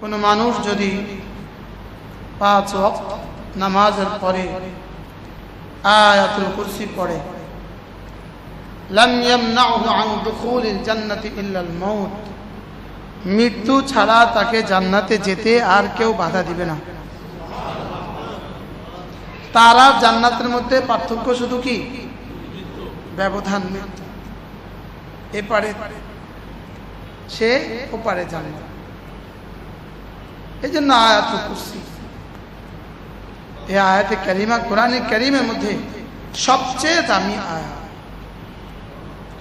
কোনো মানুষ যদি পাঁচ ওয়াক্ত নামাজের পরে আয়াতুল কুরসি পড়ে জান্নাতি মৃত্যু ছাড়া তাকে জান্নাতে যেতে আর কেউ বাধা দিবে না। তারা জান্নাতের মধ্যে পার্থক্য শুধু কি? ব্যবধান। এপারে সে ওপারে জানে এই জন্য আয়াত কুরসি এই আয়াতে করিমা কোরআনে করিমের মধ্যে সবচেয়ে দামি আয়া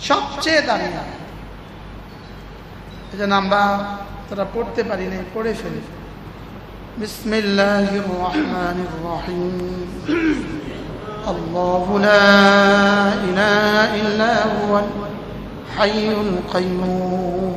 সবচেয়ে দামি আয়া এই জন্য আমরা তারা পড়তে পারি না পড়ে ফেলি بسم الله الرحمن الرحيم الله لا إله إلا هو الحي القيوم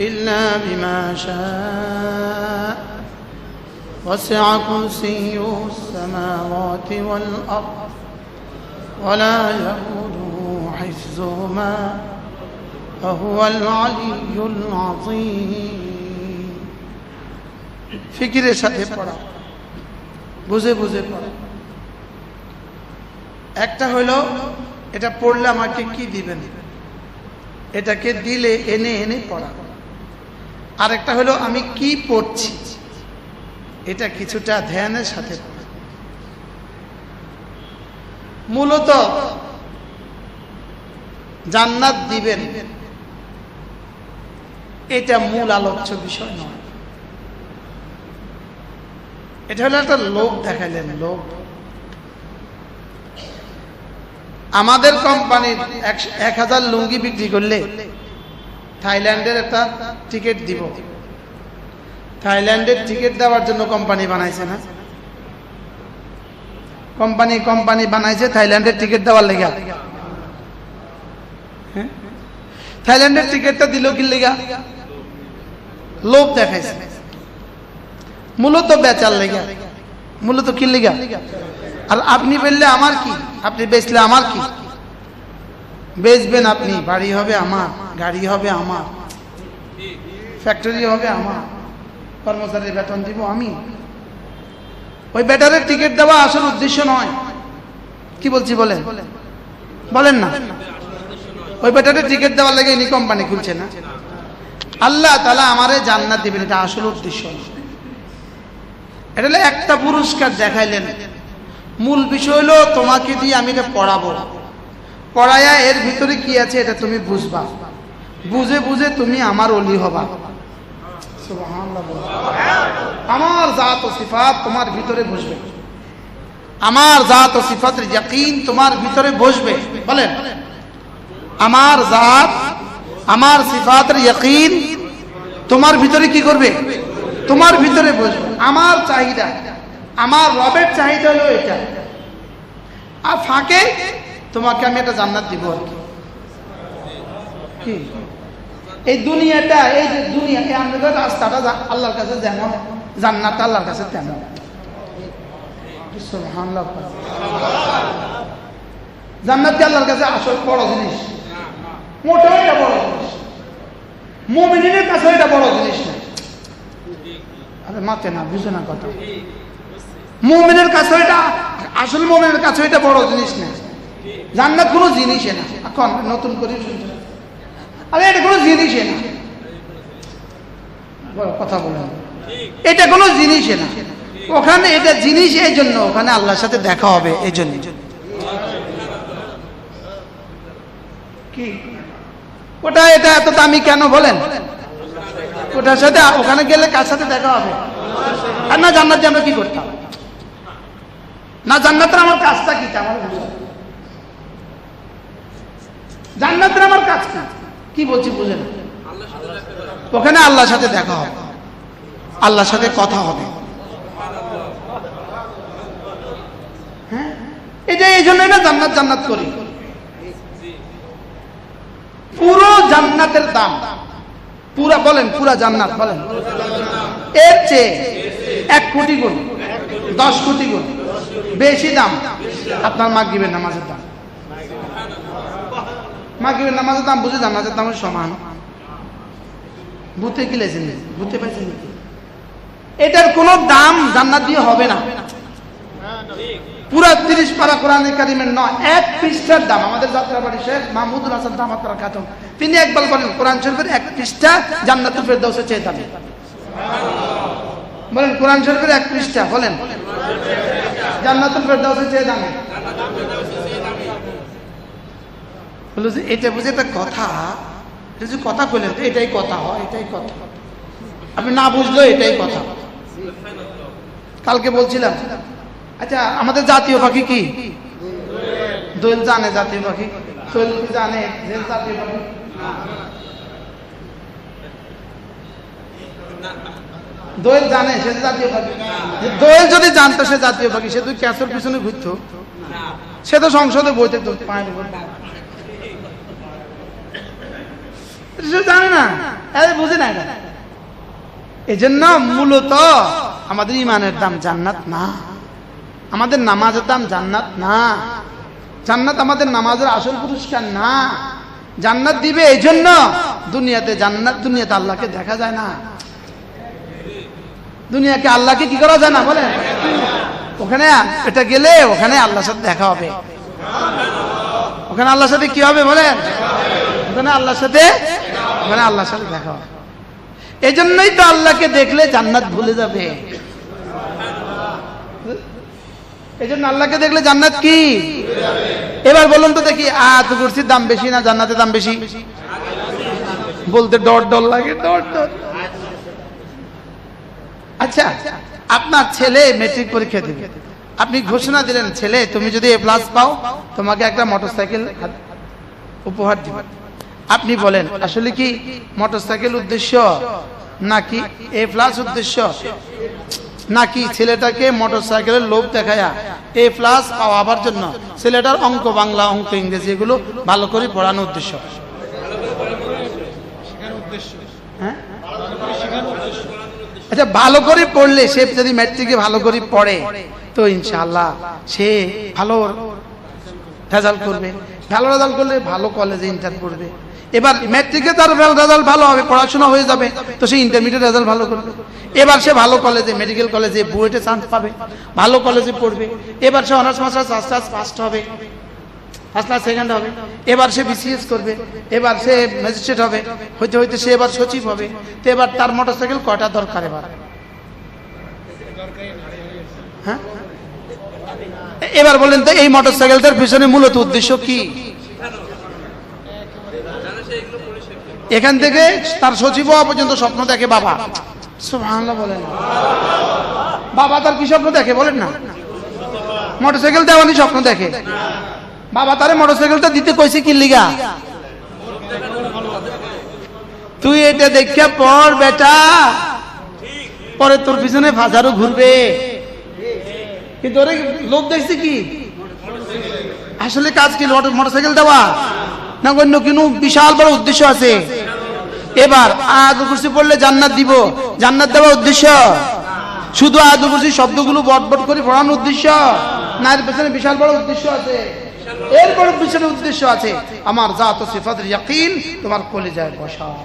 إلا بما شاء وسع كرسيه السماوات والأرض ولا يؤوده حفظهما وهو العلي العظيم ফিকিরের সাথে পড়া বুঝে বুঝে পড়া একটা হলো এটা পড়লে আমাকে কি দিবেন এটাকে দিলে এনে এনে পড়া আরেকটা হলো, আমি কি পড়ছি? এটা কিছুটা ধ্যানের সাথে। মূলত জান্নাত দিবেন। এটা মূল আলোচ্য বিষয় নয়। এটা হলো একটা লোক দেখাইলেন লোক আমাদের কোম্পানির এক হাজার লুঙ্গি বিক্রি করলে থাইল্যান্ডের একটা টিকিট দিব। থাইল্যান্ডের টিকিট দেওয়ার জন্য কোম্পানি বানাইছে না? কোম্পানি কোম্পানি বানাইছে থাইল্যান্ডের টিকিট দেওয়ার লেগা? থাইল্যান্ডের টিকিটটা দিল কি লেগা? লোভ দেখাইছে। মূলত বেচার লেগা। মূলত কি লেগা? আর আপনি বেচলে আমার কি? আপনি বেচলে আমার কি? বেচবেন আপনি, বাড়ি হবে আমার, গাড়ি হবে আমার। ফ্যাক্টরি হবে আমার। কর্মচারীর বেতন দিব আমি। ওই ব্যাটারের টিকিট দেওয়া আসল উদ্দেশ্য নয়। কি বলছি বলেন? বলেন না। ওই ব্যাটারের টিকিট দেওয়ার লাগে ইনি কোম্পানি খুলছে না। আল্লাহ তালা আমারে জান্নাত দিবেন, এটা আসল উদ্দেশ্য এটা একটা পুরস্কার দেখাইলেন। মূল বিষয় হলো, তোমাকে দিয়ে আমি এটা পড়াবো। পড়ায়া এর ভিতরে কি আছে, এটা তুমি বুঝবা। বুঝে বুঝে তুমি আমার অলি হবা। বলো। আমার জাত ও সিফাত তোমার ভিতরে বসবে। আমার জাত ও সিফাতের ইয়াকিন তোমার ভিতরে বসবে। বলেন। আমার জাত, আমার সিফাতের ইয়াকিন তোমার ভিতরে কি করবে? তোমার ভিতরে বসবে। আমার চাহিদা, আমার রবের চাহিদা হলো এটা। আর ফাঁকে তোমাকে আমি একটা জান্নাত দিব আর কি। এই দুনিয়াটা, এই যে দুনিয়া এই আমাদের রাস্তাটা আল্লাহর কাছে যেমন জান্নাত আল্লাহর কাছে তেমন। জান্নাত আল্লাহর কাছে আসল বড় জিনিস? মোটেও এটা বড় জিনিস মোমিনের কাছে এটা বড় জিনিস না। আরে মাতে না, বুঝে না কথা। মোমিনের কাছে এটা, আসল মোমিনের কাছে এটা বড় জিনিস না। জান্নাত কোনো জিনিসই না। এখন নতুন করে শুনতে আরে, এটা কোনো জিনিসই না। কথা বলেন। এটা কোনো জিনিসই না। ওখানে এটা জিনিস এই জন্য, ওখানে আল্লাহর সাথে দেখা হবে এই জন্য। কি? ওটা, এটা এত দামি কেন বলেন? ওটার সাথে, ওখানে গেলে কার সাথে দেখা হবে? আর না জান্নাতে আমরা কি করতাম? না, জান্নাতের আমার কাজটা কি? আমার। জান্নাতের আমার কাজ কি? কি বলছি বুঝেন ওখানে আল্লাহর সাথে দেখা হবে। আল্লাহর সাথে কথা হবে। হ্যাঁ? এই এই জন্যই না জান্নাত জান্নাত করি। পুরো জান্নাতের দাম। পুরা বলেন পুরা জান্নাত বলেন। এর চেয়ে এক কোটি গুণ দশ কোটি গুণ বেশি দাম। আপনার মাগরিবের নামাজের দাম। মাগরিবের নামাজের দাম বুঝে জান্নাতের দামের সমান। ভূতে কি লেছেন ভূতে পাইছেন এটার কোনো দাম জান্নাত দিয়ে হবে না। পুরা তিরিশ পারা কোরআন কারিমের নয়, এক পৃষ্ঠার দাম। আমাদের যাত্রাবাড়ি শেখ মাহমুদুল হাসান দামাত খাতম তিনি একবার বলেন, কোরআন শরীফের এক পৃষ্ঠা জান্নাতুল ফেরদাউসের চেয়ে দামি। বলেন, কোরআন শরীফের এক পৃষ্ঠা, বলেন। জান্নাতুল ফেরদাউসের চেয়ে দামি। বলল যে এটা বুঝে একটা কথা, এটা যে কথা তো এটাই কথা হয়, এটাই কথা। আপনি না বুঝলো এটাই কথা। কালকে বলছিলাম আচ্ছা আমাদের জাতীয় পাখি কি? দোয়েল জানে জাতীয় পাখি। দোয়েল জানে? জাতীয় পাখি? দোয়েল জানে, সে জাতীয় পাখি। দোয়েল যদি জানতো সে জাতীয় পাখি, সে তুই ক্যাসের পিছনে ঘুরতো। সে তো সংসদে বইতে তো পায় না জানে না। বুঝে না এই জন্য মূলত আমাদের ইমানের দাম জান্নাত না। আমাদের নামাজের দাম জান্নাত না। জান্নাত আমাদের নামাজের আসল পুরস্কার না। জান্নাত দিবে এই জন্য দুনিয়াতে জান্নাত, দুনিয়াতে আল্লাহকে দেখা যায় না। দুনিয়াকে আল্লাহকে কি করা যায় না বলে ওখানে এটা গেলে ওখানে আল্লাহর সাথে দেখা হবে। ওখানে আল্লাহর সাথে কি হবে বলেন? ওখানে আল্লাহর সাথে ওখানে আল্লাহর সাথে দেখা হবে এই জন্যই তো আল্লাহকে দেখলে জান্নাত ভুলে যাবে। এই জন্য আল্লাহকে দেখলে জান্নাত কি? এবার বলুন তো দেখি, আত কুরসির দাম বেশি না জান্নাতের দাম বেশি? বলতে ডর ডর লাগে, ডর ডর। আচ্ছা আপনার ছেলে মেট্রিক পরীক্ষা দিবে। আপনি ঘোষণা দিলেন, ছেলে, তুমি যদি এ প্লাস পাও, তোমাকে একটা মোটরসাইকেল উপহার দিবেন আপনি বলেন, আসলে কি মোটরসাইকেল উদ্দেশ্য নাকি এ প্লাস উদ্দেশ্য? নাকি ছেলেটাকে মোটরসাইকেলের লোভ দেখায়া এ প্লাস পাওয়াবার জন্য ছেলেটার অঙ্ক বাংলা, অঙ্ক ইংরেজি এগুলো ভালো করে পড়ানোর উদ্দেশ্য? হ্যাঁ? আচ্ছা ভালো করে পড়লে সে যদি ম্যাট্রিকে ভালো করে পড়ে, তো ইনশাআল্লাহ সে ভালো রেজাল্ট করবে। ভালো রেজাল্ট করলে ভালো কলেজে ইন্টার করবে। এবার ম্যাট্রিকে তার রেজাল্ট ভালো হবে, পড়াশোনা হয়ে যাবে, তো সে ইন্টারমিডিয়েট রেজাল্ট ভালো করবে। এবার সে ভালো কলেজে মেডিকেল কলেজে বুয়েটে চান্স পাবে, ভালো কলেজে পড়বে। এবার সে অনার্স মাস্টার্স মাস্টার্স ফার্স্ট হবে ফার্স্ট ক্লাস সেকেন্ড হবে। এবার সে বিসিএস করবে, এবার সে ম্যাজিস্ট্রেট হবে, হইতে হইতে সে এবার সচিব হবে, তো এবার তার মোটরসাইকেল কয়টা দরকার এবার? হ্যাঁ? এবার বলেন তো, এই মোটর মোটরসাইকেলটার পিছনে মূলত উদ্দেশ্য কি? এখান থেকে তার সচিব হওয়া পর্যন্ত স্বপ্ন দেখে বাবা। বলেন। বাবা তার কি স্বপ্ন দেখে বলেন না? মোটরসাইকেল দেওয়ানি স্বপ্ন দেখে। বাবা তারে মোটরসাইকেলটা দিতে কইছে কি লিগা? তুই এটা দেখা পর বেটা, পরে তোর পিছনে হাজারও ঘুরবে। কিন্তু লোক দেখছে কি? আসলে কাজ কি মোটরসাইকেল দেওয়া? না অন্য কোনো, বিশাল বড় উদ্দেশ্য আছে। এবার আয়াত কুরসি পড়লে জান্নাত দিব। জান্নাত দেওয়া উদ্দেশ্য? শুধু আয়াত কুরসি শব্দগুলো বটবট করে পড়ানোর উদ্দেশ্য? না এর পেছনে বিশাল বড় উদ্দেশ্য আছে। এর বড় পিছনে উদ্দেশ্য আছে। আমার জাত ও সিফাতের ইয়াকিন, তোমার কলেজায় বসাও।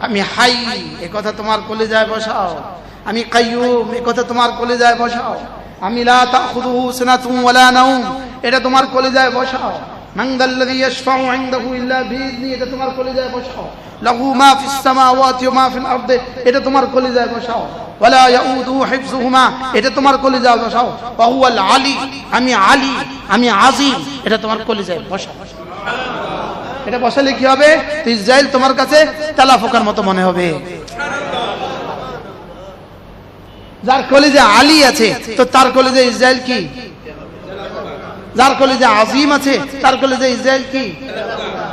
আমি হাই, এ কথা তোমার কোলে কলেজায় বসাও। আমি কাইয়ুম, এ কথা তোমার কোলে কলেজায় বসাও। আমি লা তাখুযুহু সিনাতুন ওয়ালা নাওম, এটা তোমার কোলে কলেজায় বসাও। এটা বসালে কি হবে? ইসরায়েল তোমার কাছে তেলা ফোকার মতো মনে হবে। যার কলেজে আলী আছে, তো তার কলেজে ইসরায়েল কি? যার কলেজে আজিম আছে, তার কলেজে ইসরায়েল কি?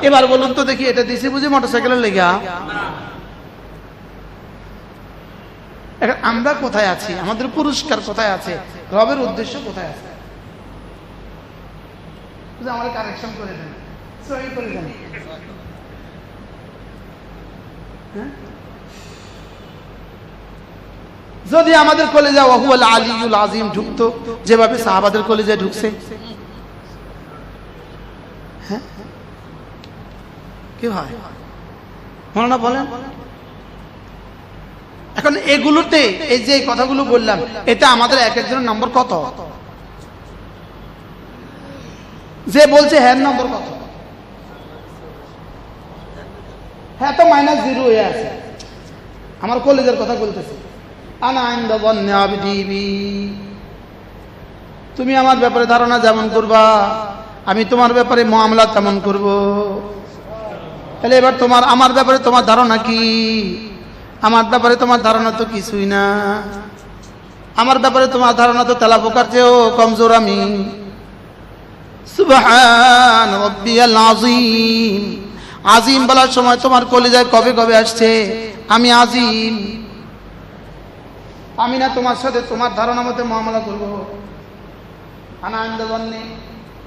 এবার বলুন তো দেখি, এটা দিছি বুঝি মোটরসাইকেলের লেগা এখন আমরা কোথায় আছি? আমাদের পুরস্কার কোথায় আছে? রবের উদ্দেশ্য কোথায় আছে? আমার কারেকশন করে দেন। সহি করে দেন। হ্যাঁ? যদি আমাদের কলেজা ওহুয়াল আলিউল আজিম ঢুকতো, যেভাবে সাহাবাদের কলেজে ঢুকছে হ্যাঁ কি হয়? মনে বলেন? এখন এগুলোতে এই যে কথাগুলো বললাম, এটা আমাদের এক একজনের নম্বর কত? যে বলছে হ্যাঁ নম্বর কত? হ্যাঁ তো মাইনাস জিরো হয়ে আছে। আমার কলেজের কথা বলতেছি। তুমি আমার ব্যাপারে ধারণা যেমন করবা, আমি তোমার ব্যাপারে মামলা তেমন করব। তাহলে এবার তোমার, আমার ব্যাপারে তোমার ধারণা কি? আমার ব্যাপারে তোমার ধারণা তো কিছুই না। আমার ব্যাপারে তোমার ধারণা তো তেলা পোকার চেয়েও কমজোর আমি। আজিম আজিম বলার সময় তোমার কলিজায় কবে কবে আসছে? আমি আজিম আমি না তোমার সাথে তোমার ধারণা মতে মহামলা করব। জন্যে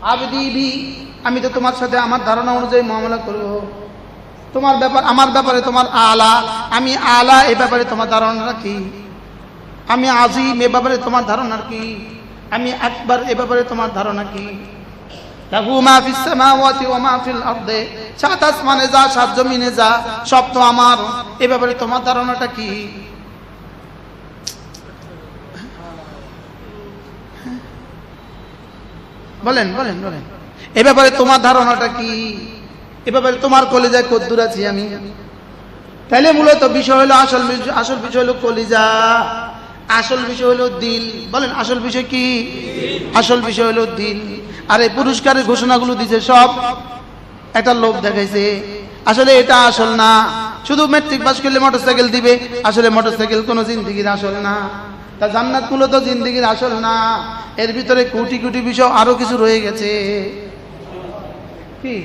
আবদিবি আমি তো তোমার সাথে আমার ধারণা অনুযায়ী মহামলা করব। তোমার ব্যাপার, আমার ব্যাপারে তোমার আলা, আমি আলা এ ব্যাপারে তোমার ধারণা কি আমি আজিম এ ব্যাপারে তোমার ধারণা কি আমি একবার এ ব্যাপারে তোমার ধারণা কি মা মা যা, সাত যা, সব তো আমার। এ ব্যাপারে তোমার ধারণাটা কি বলেন বলেন বলেন। এ ব্যাপারে তোমার ধারণাটা কি এ ব্যাপারে তোমার কলিজায় কদ্দুর আছি আমি। তাহলে মূলত বিষয় হলো আসল আসল বিষয় হলো কলিজা। আসল বিষয় হলো দিল। বলেন, আসল বিষয় কি? আসল বিষয় হলো দিল। আর এই পুরস্কারের ঘোষণাগুলো দিছে সব। একটা লোভ দেখাইছে, আসলে এটা আসল না। শুধু মেট্রিক পাস করলে মোটরসাইকেল দিবে, আসলে মোটরসাইকেল কোনো জিন্দিগির আসল না। তা জান্নাত মূলত জিন্দিগির আসল না। এর ভিতরে কোটি কোটি বিষয় আরও কিছু রয়ে গেছে। কি?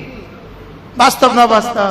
বাস্তব না বাস্তব?